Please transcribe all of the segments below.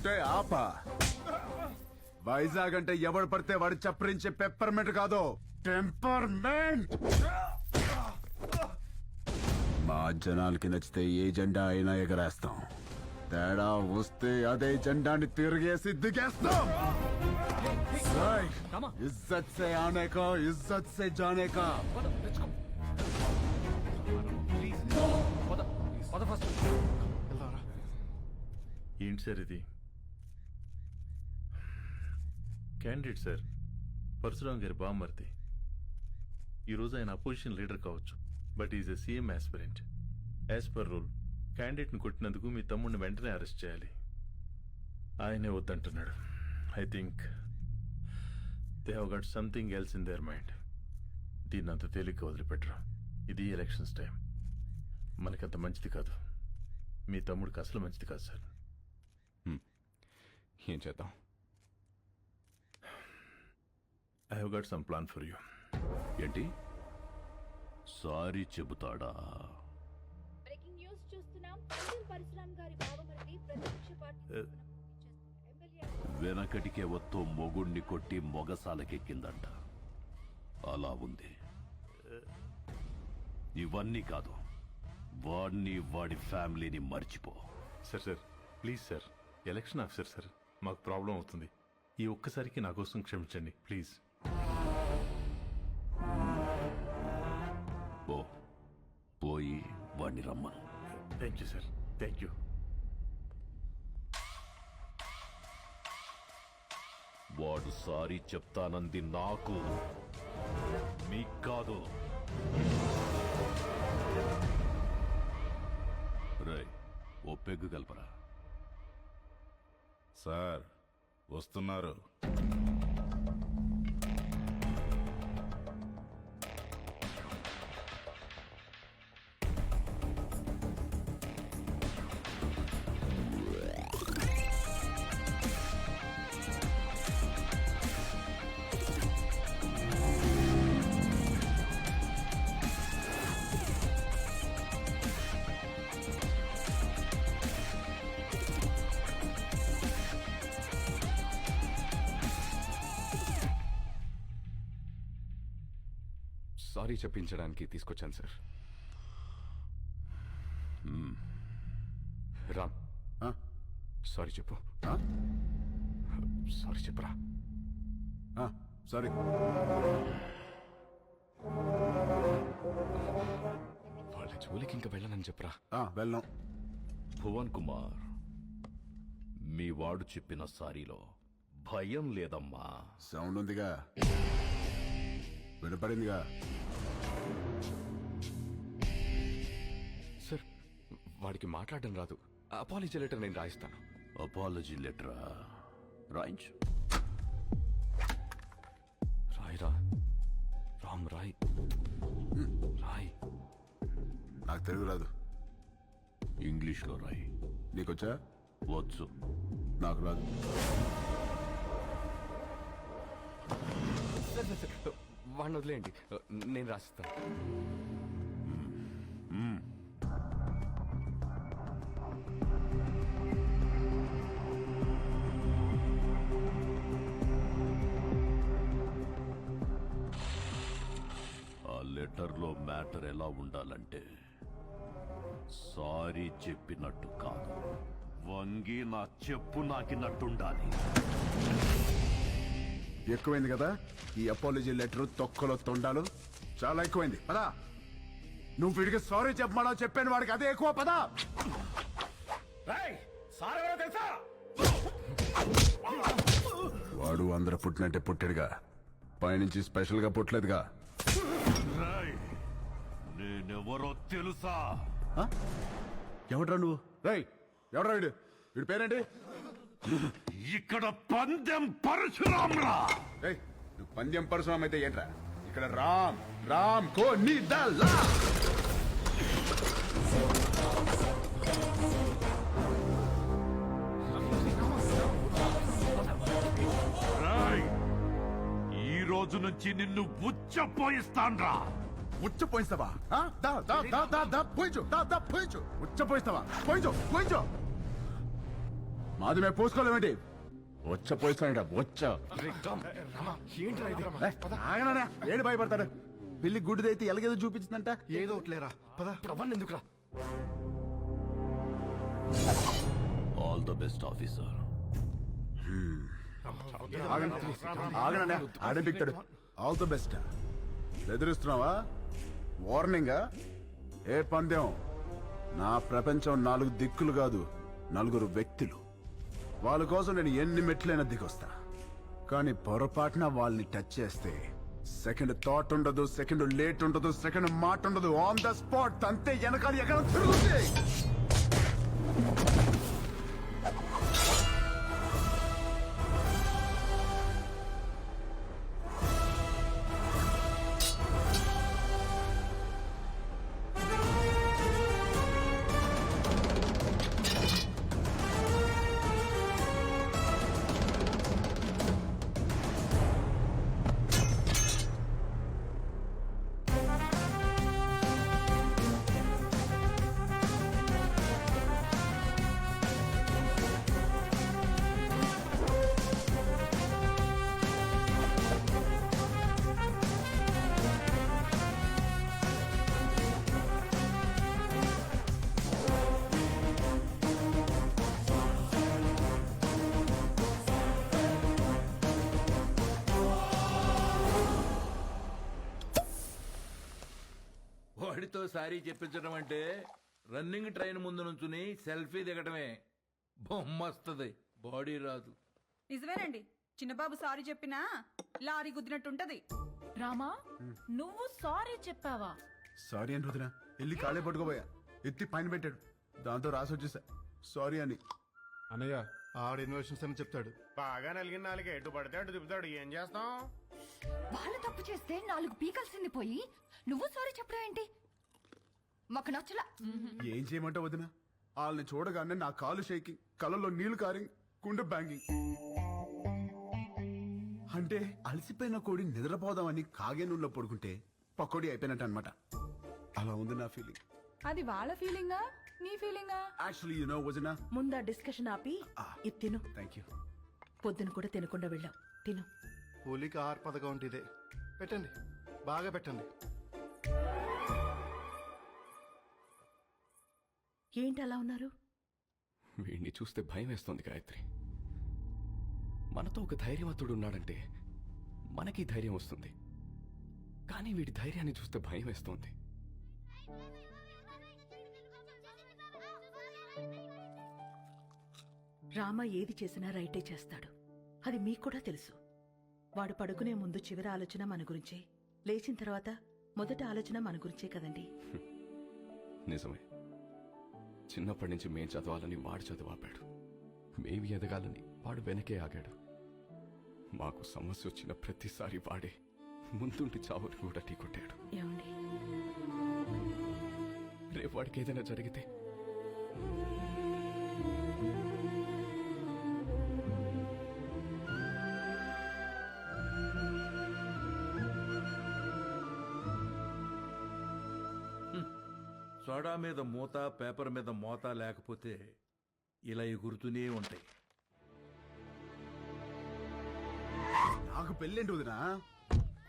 ఉంటే ఆపా. వైజాగ్ అంటే ఎవడు పడితే వాడు చప్పరించే పెప్పర్మెంట్ కాదు. టెంపర్మెంట్ మా జనాలకి నచ్చితే ఏ జెండా అయినా ఎగరేస్తాం. తేడా వస్తే అదే జెండాని తిరిగేసి దిగేస్తాం. ఇజ్జత్ సే ఆనే కా ఇజ్జత్ సే జానే కా ఏంటి సార్ ఇది? క్యాండిడేట్ సార్ పరశురాం గారి బామ్మర్ది. ఈరోజు ఆయన అపోజిషన్ లీడర్ కావచ్చు but is a CM aspirant as per rule క్యాండిడేట్ని కొట్టినందుకు మీ తమ్ముడిని వెంటనే అరెస్ట్ చేయాలి. ఆయనే వద్దంటున్నాడు. I think they have got something else in their mind దీన్ని అంత తేలిక వదిలిపెట్టరు. ఇది ఎలక్షన్స్ టైం మనకంత మంచిది కాదు. మీ తమ్ముడికి అసలు మంచిది కాదు సార్ ఏం చేద్దాం? I have got some plan for you ఏంటి? సారీ చెబుతాడా? బ్రేకింగ్ న్యూస్ చూస్తున్నాం. పరశురామ్ గారి బావమరిది ప్రతిపక్ష పార్టీ ఎమ్మెల్యే వెనకటికే వత్తో మొగుణ్ణి కొట్టి మొగసాలకెక్కిందంట. అలా ఉంది. ఇవన్నీ కాదు. వాడిని వాడి ఫ్యామిలీని మర్చిపో. Sir sir please sir. Election officer sir మాకు ప్రాబ్లం అవుతుంది. ఈ ఒక్కసారికి నా కోసం క్షమించండి ప్లీజ్. వాడిని రమ్మను. Thank you sir thank you వాడు సారీ చెప్తానంది నాకు. మీకు కాదు. రేయ్ ఓ పెగ్గు కలపరా. సార్ వస్తున్నారు. సారీ చెప్పించడానికి తీసుకొచ్చాను సార్. రామ్? సారీ చెప్పు? సారీ చెప్పరా. సారీ. వాళ్ళ జోలికి ఇంకా వెళ్ళనని చెప్పరా. ఆ, వెళ్ళాం భువన్ కుమార్ మీ వాడు చెప్పిన సారీలో భయం లేదమ్మా. సౌండ్ ఉందిగా. వినపడిందిగా. సార్ వాడికి మాట్లాడడం రాదు. అపాలజీ లెటర్ నేను రాయిస్తాను. అపాలజీ లెటరా? రాయించు. రాయిరా? రామ్ రాయ్. రాయ్. నాకు తెలుగు రాదు. ఇంగ్లీష్లో రాయి. నీకొచ్చా? వచ్చు. నాకు రాదు. వాడిని వదిలేయండి. నేను రాసిస్తాను. ఆ లెటర్లో మ్యాటర్ ఎలా ఉండాలంటే సారీ చెప్పినట్టు కాదు. వంగి నా చెప్పు నాకినట్టుండాలి. ఎక్కువైంది కదా? ఈ అపాలజీ లెటర్ తొక్కలో తొండాలు? చాలా ఎక్కువైంది. పదా. నువ్వు వీడికి సారీ చెప్పమన్నా చెప్పాను వాడికి అదే ఎక్కువ. పదా. వాడు అందరు పుట్టినట్టే పుట్టాడుగా. పైనుంచి స్పెషల్గా పుట్టలేదుగా నేనెవరో తెలుసా? ఎవడ్రా నువ్వు? రేయ్ ఎవడ్రా వీడు? వీడి పేరేంటి? ఇక్కడ పందెం పరశురామ్రా. నువ్వు పందెం పరశురామ్ అయితే ఏంట్రా? ఇక్కడ రామ్ రామ్ కో నీ దల్లా రేయ్, ఈ రోజు నుంచి నిన్ను ఉచ్చపోయిస్తాన్రా. ఉచ్చ పోయిస్తావా ఆ? దా దా దా దా దా పోయించు దా దా పోయించు. ఉచ్చ పోయిస్తావా పోయించు పోయించు. మాది మేము పోసుకోలేమేంటి వచ్చ పోయిస్తాడ వచ్చ ఆగనా ఏడు భయపడతాడు. పిల్లి గుడ్డిదైతే ఎలాగేదో చూపించిందంట. ఏదో ఒకట్లేరా పద. ప్రవన్ ఎందుకురా? ఆల్ ద బెస్ట్ ఆఫీసర్ ఆగనా ఆల్ ద బెస్ట్ బెదిరిస్తున్నావా? వార్నింగ్ ఏ పందెం? నా ప్రపంచం నాలుగు దిక్కులు కాదు నలుగురు వ్యక్తులు. వాళ్ళ కోసం నేను ఎన్ని మెట్లైనా దిగొస్తా. కానీ పొరపాటున వాళ్ళని టచ్ చేస్తే సెకండ్ థాట్ ఉండదు సెకండ్ లేట్ ఉండదు సెకండ్ మాట ఉండదు. ఆన్ ద స్పాట్ అంతే వెనకాల ఎక్కడ తిరుగుతుంది? సారీ చెప్పించడం అంటే రన్నింగ్ ట్రైన్ ముందు నుంచుని సెల్ఫీ దిగటమే. బొమ్మ వస్తుంది బాడీ రాదు. నిజమేనండి. చిన్నబాబు సారీ చెప్పినా లారీ గుద్దినట్టుంటది. రామా నువ్వు సారీ చెప్పావా? సారీ అని రుదిన వెళ్ళి కాళ్ళే పట్టుకోబోయా. ఎత్తి పైన పెట్టాడు. దాంతో రాసి వచ్చేసా. సారీ అని. అన్నయ్య ఆడ ఇన్వెషన్స్ అని చెప్తాడు. బాగా నలిగిన నాలుగు. ఎటు పడితే అటు తిప్పుతాడు. ఏం చేస్తాం? వాళ్ళు తప్పు చేస్తే నాలుగు పీకల్సింది పోయి నువ్వు సారీ చెప్పడం ఏంటి? మాకు నచ్చలా ఏం చేయమంటావు వదిన? వాళ్ళని చూడగానే నా కాలు షేకింగ్ కళ్ళలో నీళ్ళు కారింగ్ గుండె బ్యాంగింగ్. అంటే అలసిపోయిన కోడి నిద్రపోదామని కాగే నూనెలో పడుకుంటే పకోడీ అయిపోయినట్టు అనమాట అలా ఉంది నా ఫీలింగ్ అది వాళ్ళ ఫీలింగా నీ ఫీలింగా యాక్చువల్లీ యు నో వదిన. ముందా డిస్కషన్ ఆపి ఇది తిను. థ్యాంక్ యూ పొద్దున కూడా తినకుండా వెళ్ళాం తిను. పులికి ఆరు పథకం అంటే ఇదే. పెట్టండి. బాగా పెట్టండి. ఏంటి అలా ఉన్నారు? వీడిని చూస్తే భయం వేస్తోంది గాయత్రి. మనతో ఒక ధైర్యవంతుడు ఉన్నాడంటే మనకి ధైర్యం వస్తుంది. కానీ వీడి ధైర్యాన్ని చూస్తే భయం వేస్తోంది. రామ ఏది చేసినా రైటే చేస్తాడు. అది మీకు కూడా తెలుసు. వాడు పడుకునే ముందు చివరి ఆలోచన మన గురించే. లేచిన తర్వాత మొదటి ఆలోచన మన గురించే కదండి? నిజమే. చిన్నప్పటి నుంచి మేం చదవాలని వాడు చదువాపాడు. మేము ఎదగాలని వాడు వెనకే ఆగాడు. మాకు సమస్య వచ్చిన ప్రతిసారి వాడే ముందుండి చావుని కూడా ఢీకొట్టాడు ఏమండి? రేపు వాడికి ఏదైనా జరిగితే మీద మూత పేపర్ మీద మూత లేకపోతే ఇలా ఎగురుతూనే ఉంటాయి. నాకు పెళ్ళేంటి వదిన?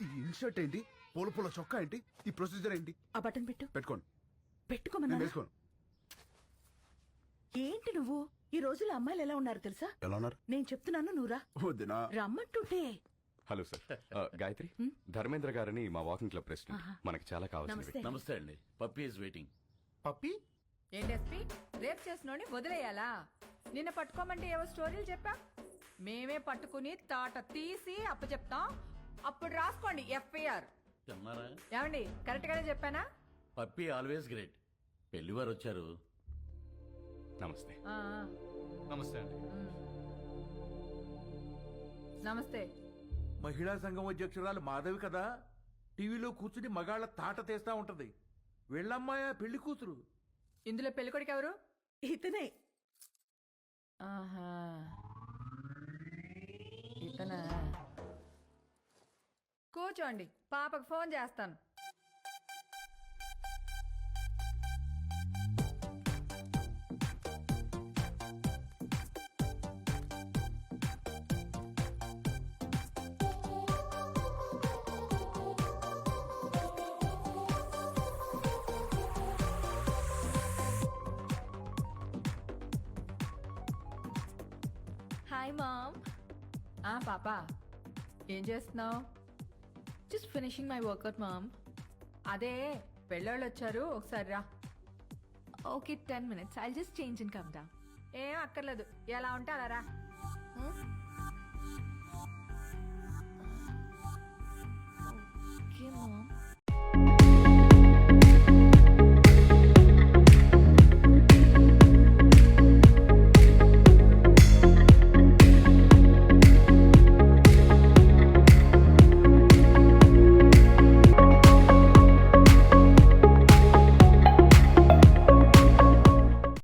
ఈ ఇన్షర్ట్ ఏంటి? పూల పూల చొక్కా ఏంటి? ఈ ప్రొసీజర్ ఏంటి? ఆ బటన్ పెట్టు. పెట్టుకోండి నేను పెట్టుకోమన్నా వేసుకోను. ఏంటి నువ్వు? ఈ రోజుల్లో అమ్మాయిలు ఎలా ఉన్నారు తెలుసా? ఎలా ఉన్నారు? నేను చెప్తున్నాను నువ్వురా వదినా. రమ్మంటుంటే. Hello sir. గాయత్రి ధర్మేంద్ర గారని మా వాకింగ్ క్లబ్ ప్రెసిడెంట్ మనకి చాలా నమస్తే నమస్తే అండి. Puppy is waiting. పప్పి? ఏంటి ఎస్పీ రేప్ చేసినోని వదిలేయాలా? నిన్న పట్టుకోమంటే ఏవో స్టోరీలు చెప్పా? మేమే పట్టుకుని తాట తీసి అప్పచెప్తాం. అప్పుడు రాసుకోండి ఎఫ్ఐఆర్. తిన్నారా ఏమండి కరెక్ట్ గానే చెప్పానా? Puppy always great. పెళ్ళివారు వచ్చారు. నమస్తే. ఆ, ఆ. నమస్తే అండి. ఉమ్. నమస్తే. మహిళా సంఘం అధ్యక్షురాలు మాధవి కదా? టీవీలో కూర్చుని మగాళ్ళ తాట తీస్తా ఉంటది. వీళ్ళమ్మాయ పెళ్ళి కూతురు. ఇందులో పెళ్ళికొడుకు ఎవరు? ఇతనే. ఆహా. ఇతనా? కూర్చోండి పాపకు ఫోన్ చేస్తాను. హాయ్ మామ్ ఆ పాప ఏం చేస్తున్నావు? Just finishing my workout mom అదే పెళ్ళోళ్ళు వచ్చారు. ఒకసారి రా. Okay ten minutes I just change in come down ఏం అక్కర్లేదు. ఎలా ఉంటే అలా రా.